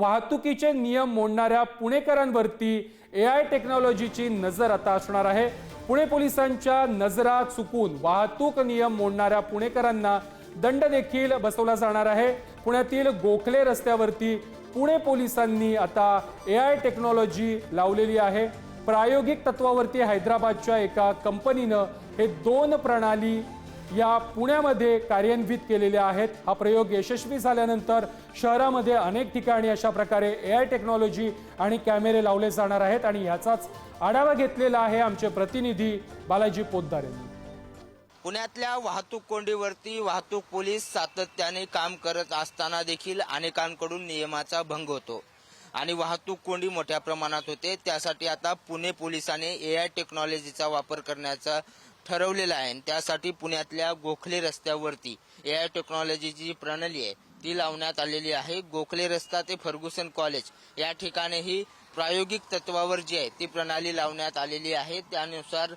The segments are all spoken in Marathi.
वाहतुकीचे नियम मोडणाऱ्या पुणेकरांवरती ए आय टेक्नॉलॉजीची नजर आता असणार आहे. पुणे पोलिसांच्या नजरा चुकून वाहतूक नियम मोडणाऱ्या पुणेकरांना दंड देखील बसवला जाणार आहे. पुण्यातील गोखले रस्त्यावरती पुणे पोलिसांनी आता ए आय टेक्नॉलॉजी लावलेली आहे. प्रायोगिक तत्वावरती हैदराबादच्या एका कंपनीनं हे दोन प्रणाली या पुण्यामध्ये कार्यान्वित केलेल्या आहेत. हा प्रयोग यशस्वी झाल्यानंतर शहरामध्ये अनेक ठिकाणी अशा प्रकारे ए आय टेक्नॉलॉजी आणि कॅमेरे लावले जाणार आहेत आणि याचाच आढावा घेतलेला आहे आमचे प्रतिनिधी बालाजी पोद्दार यांनी. पुण्यातल्या वाहतूक कोंडीवरती वाहतूक पोलीस सातत्याने काम करत असताना देखील अनेकांकडून नियमाचा भंग होतो आणि वाहतूक कोंडी मोठ्या प्रमाणात होते. त्यासाठी आता पुणे पोलिसांनी ए आय टेक्नॉलॉजीचा वापर करण्याचा ठरवलेला आहे. आणि त्यासाठी पुण्यातल्या गोखले रस्त्यावरती ए आय टेक्नॉलॉजीची जी प्रणाली आहे ती लावण्यात आलेली आहे. गोखले रस्ता ते फर्ग्युसन कॉलेज या ठिकाणीही प्रायोगिक तत्वावर जी आहे ती प्रणाली लावण्यात आलेली आहे. त्यानुसार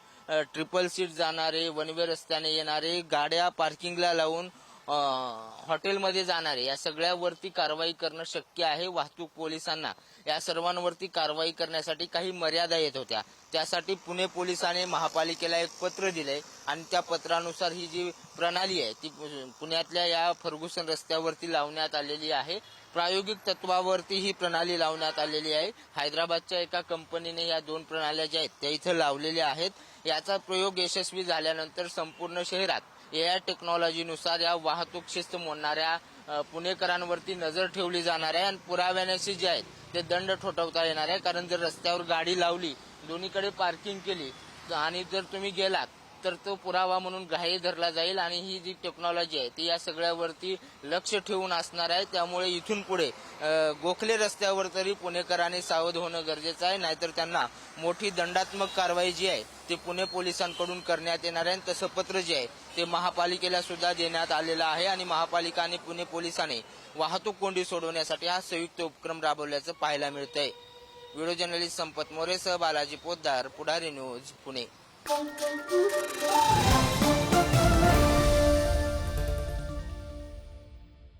ट्रिपल सीट जाणारे वनवे रस्त्याने येणारे गाड्या पार्किंगला लावून हॉटेलमध्ये जाणारे या सगळ्यावरती कारवाई करणं शक्य आहे. वाहतूक पोलिसांना या सर्वांवरती कारवाई करण्यासाठी काही मर्यादा येत होत्या. त्यासाठी पुणे पोलिसांनी महापालिकेला एक पत्र दिलंय आणि त्या पत्रानुसार ही जी प्रणाली आहे ती पुण्यातल्या या फर्गुसन रस्त्यावरती लावण्यात आलेली आहे. प्रायोगिक तत्वावरती ही प्रणाली लावण्यात आलेली आहे. हैदराबादच्या एका कंपनीने या दोन प्रणाल्या ज्या आहेत त्या इथं लावलेल्या आहेत. याचा प्रयोग यशस्वी झाल्यानंतर संपूर्ण शहरात ए आय टेक्नॉलॉजीनुसार या वाहतूक शिस्त मोडणाऱ्या पुणेकरांवरती नजर ठेवली जाणार आहे. आणि पुराव्यानेशी जे आहेत ते दंड ठोठवता येणार आहे. कारण जर रस्त्यावर गाडी लावली दोन्हीकडे पार्किंग केली आणि जर तुम्ही गेलात तर तो पुरावा म्हणून ग्राह्य धरला जाईल आणि ही जी टेक्नॉलॉजी आहे ती या सगळ्यावरती लक्ष ठेवून असणार आहे. त्यामुळे इथून पुढे गोखले रस्त्यावर तरी पुणेकरांनी सावध होणं गरजेचं आहे. नाहीतर त्यांना मोठी दंडात्मक कारवाई जी आहे ती पुणे पोलिसांकडून करण्यात येणार आहे. आणि तसं पत्र जे आहे ते महापालिकेला सुद्धा देण्यात आलेलं आहे. आणि महापालिका आणि पुणे पोलिसांनी वाहतूक कोंडी सोडवण्यासाठी हा संयुक्त उपक्रम राबवल्याचं पाहायला मिळतंय. Video journalist Sampat मोरेसह Balaji Poddar Pudhari news Pune. Thank you.